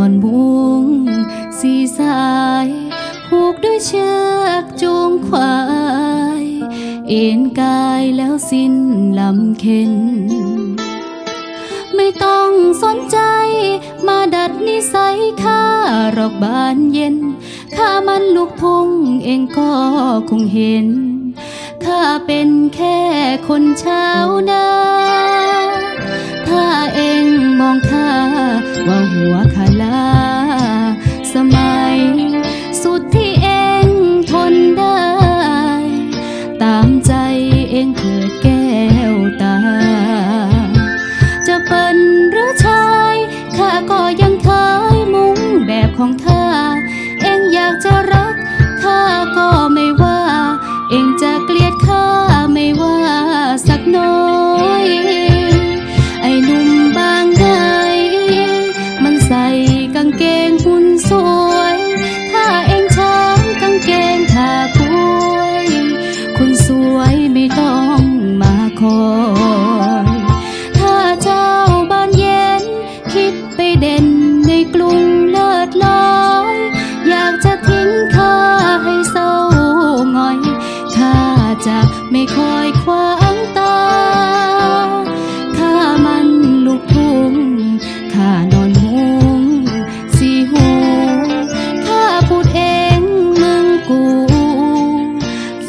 อนบุงสีสายผูกด้วยเชือกจูงควาย เอ็นกายแล้วสิ้นลำเข็น ไม่ต้องสนใจ มาดัดนิสัยข้ารอกบานเย็น ข้ามันลูกทุ่งเองก็คงเห็น ข้าเป็นแค่คนเช้านาถ้าเอง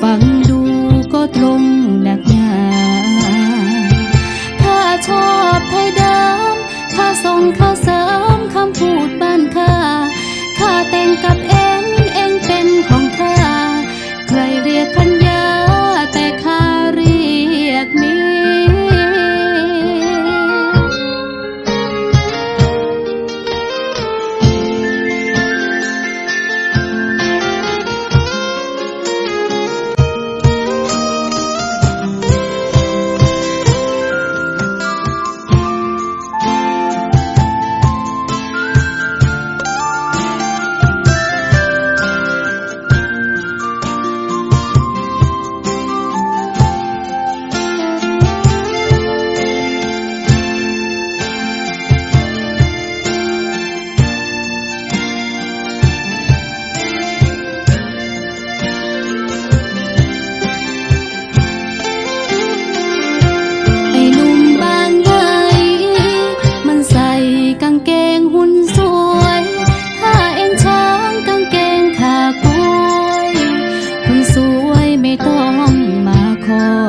ฟังดูก็ตรงหนักหนาถ้าชอบไทยดำถ้าส่งข้าสา call.